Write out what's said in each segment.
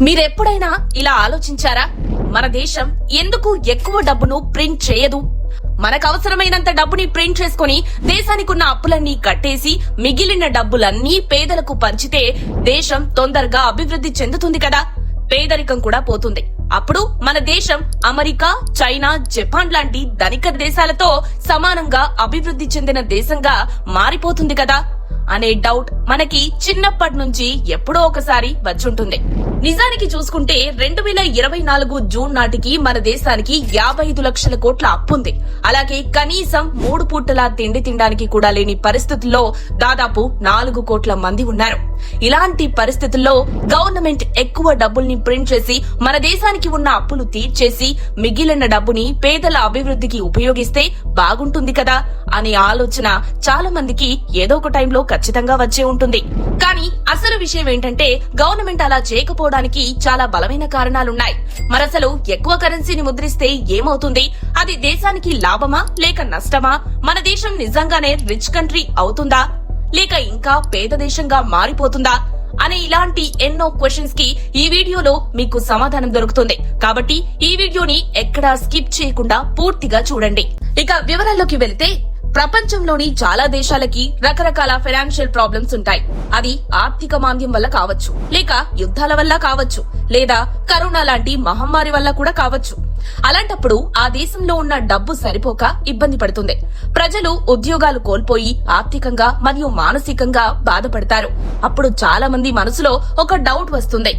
మీరెప్పుడైనా ఇలా ఆలోచించారా? మన దేశం ఎందుకు ఎక్కువ డబ్బును ప్రింట్ చేయదు? మనకు అవసరమైనంత డబ్బుని ప్రింట్ చేసుకుని దేశానికి ఉన్న అప్పులన్నీ కట్టేసి మిగిలిన డబ్బులన్నీ పేదలకు పంచితే దేశం తొందరగా అభివృద్ధి చెందుతుంది కదా? పేదరికం కూడా పోతుంది. అప్పుడు మన దేశం అమెరికా చైనా జపాన్ లాంటి ధనిక దేశాలతో సమానంగా అభివృద్ధి చెందిన దేశంగా మారిపోతుంది కదా? అనే డౌట్ మనకి చిన్నప్పటి నుంచి ఎప్పుడో ఒకసారి వచ్చుంటుంది. నిజానికి చూసుకుంటే రెండు వేల ఇరవై నాలుగు జూన్ నాటికి మన దేశానికి యాభై ఐదు లక్షల కోట్ల అప్పుంది. అలాగే కనీసం మూడు పూటలా తిండి తినడానికి కూడా లేని పరిస్థితుల్లో దాదాపు నాలుగు కోట్ల మంది ఉన్నారు. ఇలాంటి పరిస్థితుల్లో గవర్నమెంట్ ఎక్కువ డబ్బుల్ని ప్రింట్ చేసి మన దేశానికి ఉన్న అప్పులు తీర్చేసి మిగిలిన డబ్బుని పేదల అభివృద్ధికి ఉపయోగిస్తే బాగుంటుంది కదా అనే ఆలోచన చాలా మందికి ఏదో ఒక టైంలో ఖచ్చితంగా వచ్చే ఉంటుంది. కానీ అసలు విషయం ఏంటంటే గవర్నమెంట్ అలా చేయకపోవడానికి చాలా బలమైన కారణాలున్నాయి. మరసలు ఎక్కువ కరెన్సీని ముద్రిస్తే ఏమవుతుంది? అది దేశానికి లాభమా? లేక నష్టమా? మన దేశం నిజంగానే రిచ్ కంట్రీ అవుతుందా? లేక ఇంకా పేద దేశంగా మారిపోతుందా? అనే ఇలాంటి ఎన్నో క్వశ్చన్స్కి ఈ వీడియోలో మీకు సమాధానం దొరుకుతుంది. కాబట్టి ఈ వీడియోని ఎక్కడా స్కిప్ చేయకుండా పూర్తిగా చూడండి. ఇక వివరాల్లోకి వెళితే ప్రపంచంలోని చాలా దేశాలకి రకరకాల ఫైనాన్షియల్ ప్రాబ్లమ్స్ ఉంటాయి. అది ఆర్థిక మాంద్యం వల్ల కావచ్చు లేక యుద్ధాల వల్ల కావచ్చు లేదా కరోనా లాంటి మహమ్మారి వల్ల కూడా కావచ్చు. అలాంటప్పుడు ఆ దేశంలో ఉన్న డబ్బు సరిపోక ఇబ్బంది పడుతుంది. ప్రజలు ఉద్యోగాలు కోల్పోయి ఆర్థికంగా మరియు మానసికంగా బాధపడతారు. అప్పుడు చాలా మంది మనసులో ఒక డౌట్ వస్తుంది.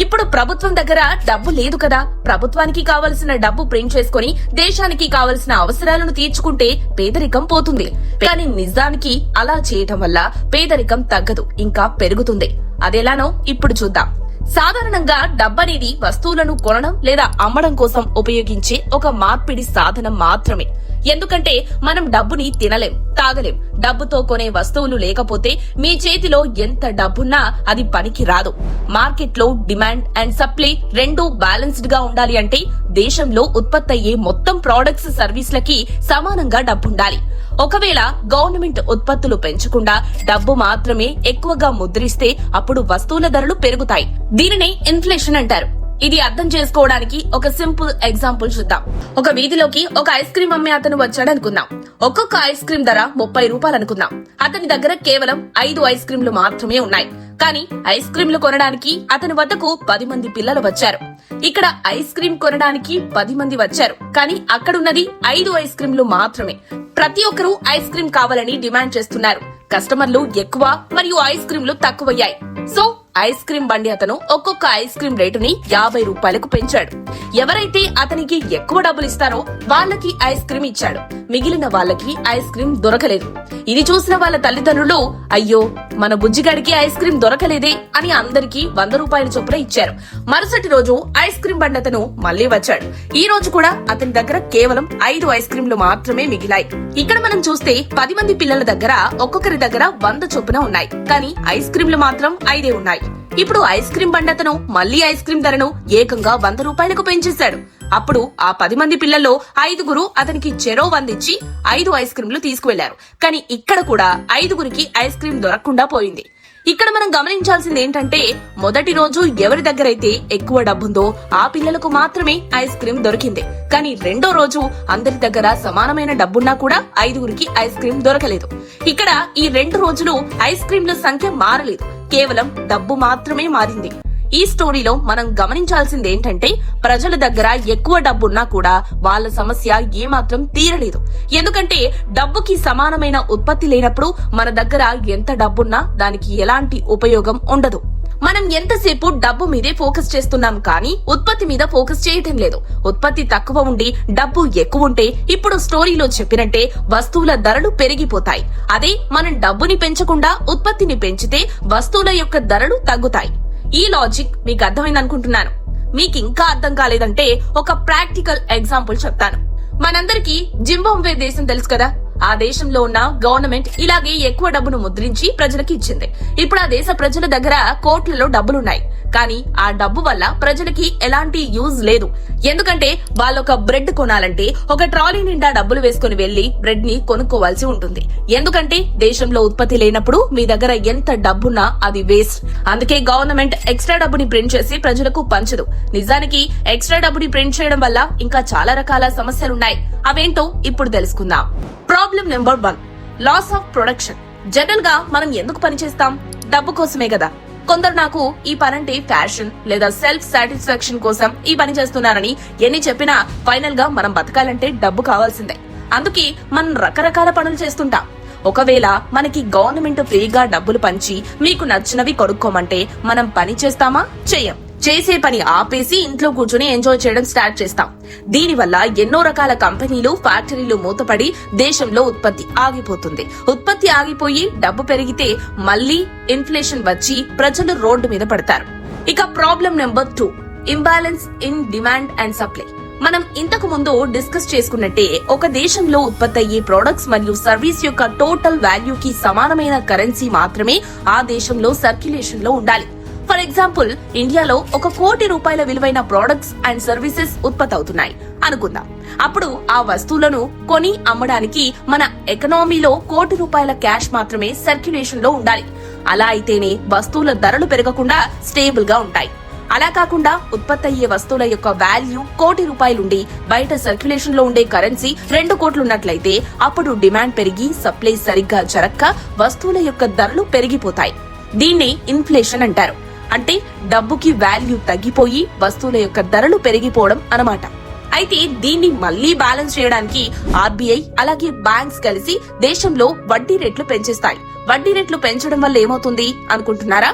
ఇప్పుడు ప్రభుత్వం దగ్గర డబ్బు లేదు కదా. ప్రభుత్వానికి కావలసిన డబ్బు ప్రింట్ చేసుకుని దేశానికి కావలసిన అవసరాలను తీర్చుకుంటే పేదరికం పోతుంది. కానీ నిజానికి అలా చేయటం వల్ల పేదరికం తగ్గదు ఇంకా పెరుగుతుంది. అదెలానో ఇప్పుడు చూద్దాం. సాధారణంగా డబ్బనేది వస్తువులను కొనడం లేదా అమ్మడం కోసం ఉపయోగించే ఒక మార్పిడి సాధనం మాత్రమే. ఎందుకంటే మనం డబ్బుని తినలేం తాగలేం. డబ్బుతో కొనే వస్తువులు లేకపోతే మీ చేతిలో ఎంత డబ్బున్నా అది పనికి రాదు. మార్కెట్లో డిమాండ్ అండ్ సప్లై రెండూ బ్యాలెన్స్డ్గా ఉండాలి అంటే దేశంలో ఉత్పత్తి అయ్యే మొత్తం ప్రోడక్ట్స్ సర్వీస్లకి సమానంగా డబ్బుండాలి. ఒకవేళ గవర్నమెంట్ ఉత్పత్తులు పెంచకుండా డబ్బు మాత్రమే ఎక్కువగా ముద్రిస్తే అప్పుడు వస్తువుల ధరలు పెరుగుతాయి. దీనినే ఇన్ఫ్లేషన్ అంటారు. ఇది అర్థం చేసుకోవడానికి ఒక సింపుల్ ఎగ్జాంపుల్ చూద్దాం. ఒక వీధిలోకి ఒక ఐస్ క్రీమ్ అమ్మే అతను వచ్చాడు అనుకుందాం ఒక్కొక్క ఐస్ క్రీమ్ ధర ముప్పై రూపాయలు అనుకుందాం అతని దగ్గర కేవలం ఐదు ఐస్ క్రీమ్లు మాత్రమే ఉన్నాయి. కానీ ఐస్ క్రీంలు కొనడానికి అతని వద్దకు పది మంది పిల్లలు వచ్చారు. ఇక్కడ ఐస్ క్రీం కొనడానికి పది మంది వచ్చారు. కానీ అక్కడున్నది ఐదు ఐస్ క్రీంలు మాత్రమే. ప్రతి ఒక్కరూ ఐస్ క్రీం కావాలని డిమాండ్ చేస్తున్నారు. కస్టమర్లు ఎక్కువ మరియు ఐస్ క్రీంలు తక్కువయ్యాయి. సో ఐస్ క్రీం బండి అతను ఒక్కొక్క ఐస్ క్రీం రేటుని యాభై రూపాయలకు పెంచాడు. ఎవరైతే అతనికి ఎక్కువ డబ్బులు ఇస్తారో వాళ్ళకి ఐస్ క్రీం ఇచ్చాడు. మిగిలిన వాళ్ళకి ఐస్ క్రీం దొరకలేదు. ఇది చూసిన వాళ్ళ తల్లిదండ్రులు అయ్యో మన బుజ్జిగాడికి ఐస్ క్రీం దొరకలేదే అని అందరికీ వంద రూపాయల చొప్పున ఇచ్చారు. మరుసటి రోజు ఐస్ క్రీం బండి అతను మళ్ళీ వచ్చాడు. ఈ రోజు కూడా అతని దగ్గర కేవలం ఐదు ఐస్ క్రీంలు మాత్రమే మిగిలాయి. ఇక్కడ మనం చూస్తే పది మంది పిల్లల దగ్గర ఒక్కొక్కరి దగ్గర వంద చొప్పున ఉన్నాయి. కానీ ఐస్ క్రీంలు మాత్రం ఐదే ఉన్నాయి. ఇప్పుడు ఐస్ క్రీం బండతను మళ్ళీ ఐస్ క్రీం ధరను ఏకంగా వంద రూపాయలకు పెంచేశాడు. అప్పుడు ఆ పది మంది పిల్లల్లో ఐదుగురు అతనికి చెరో వందిచ్చి ఐదు ఐస్ క్రీంలు తీసుకువెళ్ళారు. కానీ ఇక్కడ కూడా ఐదుగురికి ఐస్ క్రీం దొరకకుండా పోయింది. ఇక్కడ మనం గమనించాల్సింది ఏంటంటే మొదటి రోజు ఎవరి దగ్గరైతే ఎక్కువ డబ్బుందో ఆ పిల్లలకు మాత్రమే ఐస్ క్రీం దొరికింది. కానీ రెండో రోజు అందరి దగ్గర సమానమైన డబ్బున్నా కూడా ఐదుగురికి ఐస్ క్రీం దొరకలేదు. ఇక్కడ ఈ రెండు రోజులు ఐస్ క్రీంల సంఖ్య మారలేదు. కేవలం డబ్బు మాత్రమే మారింది. ఈ స్టోరీలో మనం గమనించాల్సింది ఏంటంటే ప్రజల దగ్గర ఎక్కువ డబ్బున్నా కూడా వాళ్ళ సమస్య ఏమాత్రం తీరలేదు. ఎందుకంటే డబ్బుకి సమానమైన ఉత్పత్తి లేనప్పుడు మన దగ్గర ఎంత డబ్బున్నా దానికి ఎలాంటి ఉపయోగం ఉండదు. మనం ఎంతసేపు డబ్బు మీదే ఫోకస్ చేస్తున్నాం కానీ ఉత్పత్తి మీద ఫోకస్ చేయటం లేదు. ఉత్పత్తి తక్కువ ఉండి డబ్బు ఎక్కువ ఉంటే ఇప్పుడు స్టోరీలో చెప్పినట్టే వస్తువుల ధరలు పెరిగిపోతాయి. అదే మనం డబ్బుని పెంచకుండా ఉత్పత్తిని పెంచితే వస్తువుల యొక్క ధరలు తగ్గుతాయి. ఈ లాజిక్ మీకు అర్థమైందనుకుంటున్నాను మీకు ఇంకా అర్థం కాలేదంటే ఒక ప్రాక్టికల్ ఎగ్జాంపుల్ చెప్తాను. మనందరికీ జింబాంబే దేశం తెలుసు కదా? ఆ దేశంలో ఉన్న గవర్నమెంట్ ఇలాగే ఎక్కువ డబ్బును ముద్రించి ప్రజలకు ఇచ్చింది. ఇప్పుడు ఆ దేశ ప్రజల దగ్గర కోట్లలో డబ్బులున్నాయి. కానీ ఆ డబ్బు వల్ల ప్రజలకి ఎలాంటి యూజ్ లేదు. ఎందుకంటే వాళ్ళొక బ్రెడ్ కొనాలంటే ఒక ట్రాలీ నిండా డబ్బులు వేసుకుని వెళ్ళి బ్రెడ్ని కొనుక్కోవాల్సి ఉంటుంది. ఎందుకంటే దేశంలో ఉత్పత్తి లేనప్పుడు మీ దగ్గర ఎంత డబ్బున్నా అది వేస్ట్. అందుకే గవర్నమెంట్ ఎక్స్ట్రా డబ్బుని ప్రింట్ చేసి ప్రజలకు పంచదు. నిజానికి ఎక్స్ట్రా డబ్బుని ప్రింట్ చేయడం వల్ల ఇంకా చాలా రకాల సమస్యలున్నాయి. అవేంటో ఇప్పుడు తెలుసుకుందాం. Problem number one loss of production. జనరల్గా మనం ఎందుకు పనిచేస్తాం? డబ్బు కోసమే కదా. కొందరు నాకు ఈ పనంటే ఫ్యాషన్ లేదా సెల్ఫ్ సాటిస్ఫాక్షన్ కోసం ఈ పని చేస్తున్నారని ఎన్ని చెప్పినా ఫైనల్గా మనం బతకాలంటే డబ్బు కావాల్సిందే. అందుకే మనం రకరకాల పనులు చేస్తుంటాం. ఒకవేళ మనకి గవర్నమెంట్ ఫ్రీగా డబ్బులు పంచి మీకు నచ్చినవి కొనుక్కోమంటే మనం పని చేస్తామా? చెయ్యం చేసే పని ఆపేసి ఇంట్లో కూర్చుని ఎంజాయ్ చేయడం స్టార్ట్ చేస్తాం. దీనివల్ల ఎన్నో రకాల కంపెనీలు ఫ్యాక్టరీలు మూతపడి దేశంలో ఉత్పత్తి ఆగిపోతుంది. ఉత్పత్తి ఆగిపోయి డబ్బు పెరిగితే మళ్ళీ ఇన్ఫ్లేషన్ వచ్చి ప్రజలు రోడ్డు మీద పడతారు. ఇక problem number two imbalance in demand and supply. మనం ఇంతకు ముందు డిస్కస్ చేసుకున్నట్టే ఒక దేశంలో ఉత్పత్తి అయ్యే ప్రొడక్ట్స్ మరియు సర్వీస్ యొక్క టోటల్ వాల్యూ కి సమానమైన కరెన్సీ మాత్రమే ఆ దేశంలో సర్క్యులేషన్లో ఉండాలి. ఫర్ ఎగ్జాంపుల్ ఇండియాలో ఒక కోటి రూపాయల విలువైన ప్రొడక్ట్స్ అండ్ సర్వీసెస్ ఉత్పత్తి అవుతున్నాయి అనుకుందాం. అప్పుడు ఆ వస్తువులను కొని అమ్మడానికి మన ఎకనామీలో కోటి రూపాయల క్యాష్ మాత్రమే సర్క్యులేషన్లో ఉండాలి. అలా అయితేనే వస్తువుల ధరలు పెరగకుండా స్టేబుల్గా ఉంటాయి. అలా కాకుండా ఉత్పత్తి అయ్యే వస్తువుల యొక్క వాల్యూ కోటి రూపాయలుండి బయట సర్క్యులేషన్లో ఉండే కరెన్సీ రెండు కోట్లున్నట్లయితే అప్పుడు డిమాండ్ పెరిగి సప్లై సరిగ్గా జరక్క వస్తువుల యొక్క ధరలు పెరిగిపోతాయి. దీన్ని ఇన్ఫ్లేషన్ అంటారు. అంటే డబ్బుకి వాల్యూ తగ్గిపోయి వస్తువుల యొక్క ధరలు పెరిగిపోవడం అనమాట అయితే దీన్ని మళ్ళీ బ్యాలెన్స్ చేయడానికి ఆర్బీఐ అలాగే బ్యాంక్స్ కలిసి దేశంలో వడ్డీ రేట్లు పెంచేస్తాయి. వడ్డీ రేట్లు పెంచడం వల్ల ఏమవుతుంది అనుకుంటున్నారా?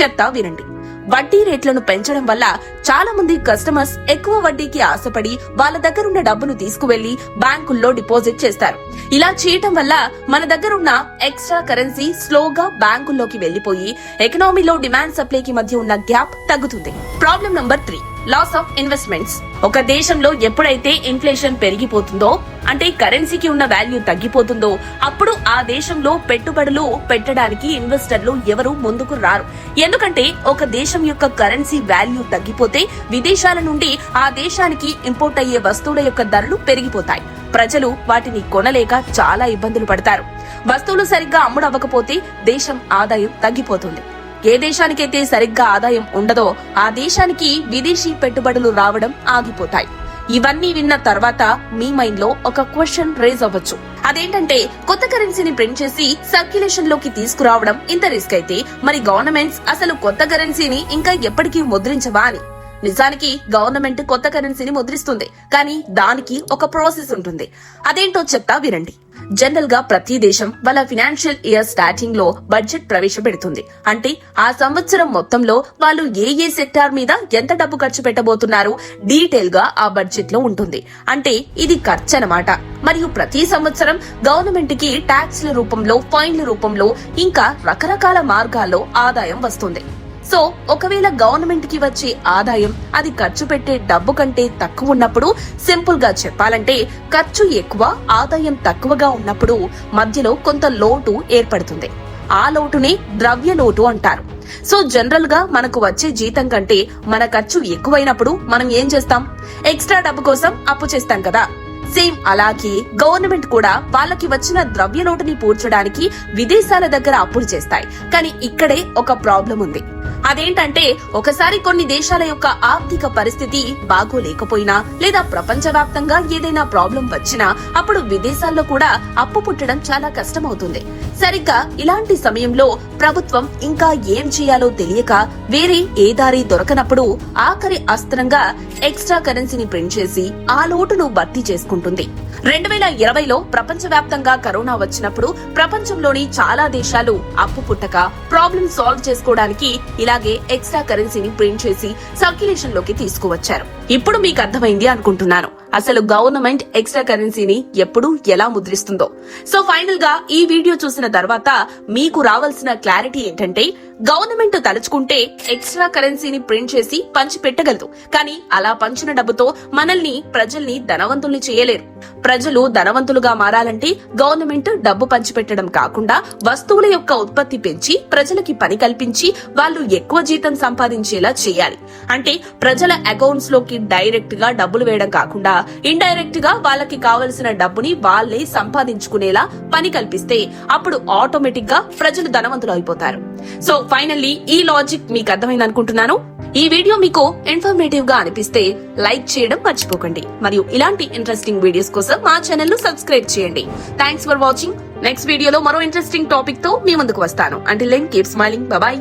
చెప్తా వినండి. వడ్డీ రేట్లను పెంచడం వల్ల చాలా మంది కస్టమర్స్ ఎక్కువ వడ్డీకి ఆశపడి వాళ్ళ దగ్గర ఉన్న డబ్బును తీసుకువెళ్ళి బ్యాంకుల్లో డిపాజిట్ చేస్తారు. ఇలా చేయటం వల్ల మన దగ్గర ఉన్న ఎక్స్ట్రా కరెన్సీ స్లోగా బ్యాంకుల్లోకి వెళ్ళిపోయి ఎకనామీలో డిమాండ్ సప్లైకి మధ్య ఉన్న గ్యాప్ తగ్గుతుంది. Problem number three. Loss of investments ఒక దేశంలో ఎప్పుడైతే ఇన్ఫ్లేషన్ పెరిగిపోతుందో అంటే కరెన్సీకి ఉన్న వాల్యూ తగ్గిపోతుందో అప్పుడు ఆ దేశంలో పెట్టుబడులు పెట్టడానికి ఇన్వెస్టర్లు ఎవరు ముందుకు రారు. ఎందుకంటే ఒక దేశం యొక్క కరెన్సీ వాల్యూ తగ్గిపోతే విదేశాల నుండి ఆ దేశానికి ఇంపోర్ట్ అయ్యే వస్తువుల యొక్క ధరలు పెరిగిపోతాయి. ప్రజలు వాటిని కొనలేక చాలా ఇబ్బందులు పడతారు. వస్తువులు సరిగ్గా అమ్ముడవ్వకపోతే దేశం ఆదాయం తగ్గిపోతుంది. ఏ దేశానికైతే సరిగ్గా ఆదాయం ఉండదో ఆ దేశానికి విదేశీ పెట్టుబడులు రావడం ఆగిపోతాయి. ఇవన్నీ విన్న తర్వాత మీ మైండ్లో ఒక క్వశ్చన్ రేజ్ అవ్వచ్చు. అదేంటంటే కొత్త కరెన్సీని ప్రింట్ చేసి సర్క్యులేషన్లోకి తీసుకురావడం ఇంత రిస్క్ అయితే మరి గవర్నమెంట్స్ అసలు కొత్త కరెన్సీని ఇంకా ఎప్పటికీ ముద్రించవా అని? నిజానికి గవర్నమెంట్ కొత్త కరెన్సీని ముద్రిస్తుంది. కానీ దానికి ఒక ప్రాసెస్ ఉంటుంది. అదేంటో చెప్తా వినండి. జనరల్గా ప్రతి దేశం వాళ్ళ ఫినాన్షియల్ ఇయర్ స్టార్టింగ్లో బడ్జెట్ ప్రవేశపెడుతుంది. అంటే ఆ సంవత్సరం మొత్తంలో వాళ్ళు ఏ ఏ సెక్టార్ మీద ఎంత డబ్బు ఖర్చు పెట్టబోతున్నారు డీటెయిల్గా ఆ బడ్జెట్లో ఉంటుంది. అంటే ఇది ఖర్చు అనమాట మరియు ప్రతి సంవత్సరం గవర్నమెంట్కి ట్యాక్స్ల రూపంలో ఫైన్ల రూపంలో ఇంకా రకరకాల మార్గాల్లో ఆదాయం వస్తుంది. సో ఒకవేళ గవర్నమెంట్కి వచ్చే ఆదాయం అది ఖర్చు పెట్టే డబ్బు కంటే తక్కువ ఉన్నప్పుడు సింపుల్గా చెప్పాలంటే ఖర్చు ఎక్కువ ఆదాయం తక్కువగా ఉన్నప్పుడు మధ్యలో కొంత లోటు ఏర్పడుతుంది. ఆ లోటుని ద్రవ్య లోటు అంటారు. సో జనరల్గా మనకు వచ్చే జీతం కంటే మన ఖర్చు ఎక్కువైనప్పుడు మనం ఏం చేస్తాం? ఎక్స్ట్రా డబ్బు కోసం అప్పు చేస్తాం కదా. సేమ్ అలాగే గవర్నమెంట్ కూడా వాళ్ళకి వచ్చిన ద్రవ్య లోటుని పూడ్చడానికి విదేశాల దగ్గర అప్పులు చేస్తాయి. కానీ ఇక్కడే ఒక ప్రాబ్లం ఉంది. అదేంటంటే ఒకసారి కొన్ని దేశాల యొక్క ఆర్థిక పరిస్థితి బాగోలేకపోయినా లేదా ప్రపంచవ్యాప్తంగా ఏదైనా ప్రాబ్లం వచ్చినా అప్పుడు విదేశాల్లో కూడా అప్పు పుట్టడం చాలా కష్టమవుతుంది. సరిగ్గా ఇలాంటి సమయంలో ప్రభుత్వం ఇంకా ఏం చేయాలో తెలియక వేరే ఏ దారి దొరకనప్పుడు ఆఖరి అస్త్రంగా ఎక్స్ట్రా కరెన్సీని ప్రింట్ చేసి ఆ లోటును భర్తీ చేసుకుంటుంది. రెండు వేల ఇరవైలో ప్రపంచవ్యాప్తంగా కరోనా వచ్చినప్పుడు ప్రపంచంలోని చాలా దేశాలు అప్పు పుట్టక ప్రాబ్లం సాల్వ్ చేసుకోవడానికి ఇలా అలాగే ఎక్స్ట్రా కరెన్సీని ప్రింట్ చేసి సర్క్యులేషన్లోకి తీసుకువచ్చారు. ఇప్పుడు మీకు అర్థమైంది అనుకుంటున్నాను. అసలు గవర్నమెంట్ ఎక్స్ట్రా కరెన్సీని ఎప్పుడు ఎలా ముద్రిస్తుందో. సో ఫైనల్గా ఈ వీడియో చూసిన తర్వాత మీకు రావాల్సిన క్లారిటీ ఏంటంటే గవర్నమెంట్ తలుచుకుంటే ఎక్స్ట్రా కరెన్సీని ప్రింట్ చేసి పంచి పెట్టగలదు. కానీ అలా పంచిన డబ్బుతో మనల్ని ప్రజల్ని ధనవంతుల్ని చేయలేరు. ప్రజలు ధనవంతులుగా మారాలంటే గవర్నమెంట్ డబ్బు పంచిపెట్టడం కాకుండా వస్తువుల యొక్క ఉత్పత్తి పెంచి ప్రజలకి పని కల్పించి వాళ్ళు ఎక్కువ జీతం సంపాదించేలా చేయాలి. అంటే ప్రజల అకౌంట్స్లోకి డైరెక్ట్గా డబ్బులు వేయడం కాకుండా ఇండైరెక్ట్గా వాళ్ళకి కావలసిన డబ్బుని వాళ్ళే సంపాదించుకునేలా పని కల్పిస్తే అప్పుడు ఆటోమేటిక్గా ప్రజలు ధనవంతులు అయిపోతారు. సో ఫైనల్లీ ఈ లాజిక్ మీకు అర్థమైంది అనుకుంటున్నాను. ఈ వీడియో మీకు ఇన్ఫర్మేటివ్గా అనిపిస్తే లైక్ చేయడం మర్చిపోకండి. మరియు ఇలాంటి ఇంట్రెస్టింగ్ వీడియోస్ కోసం మా ఛానల్ను సబ్స్క్రైబ్ చేయండి. థ్యాంక్స్ ఫర్ వాచింగ్ నెక్స్ట్ వీడియోలో మరో ఇంట్రెస్టింగ్ టాపిక్తో మీ ముందుకు వస్తాను. అంటే లెన్ కీప్ స్మైలింగ్ బాయ్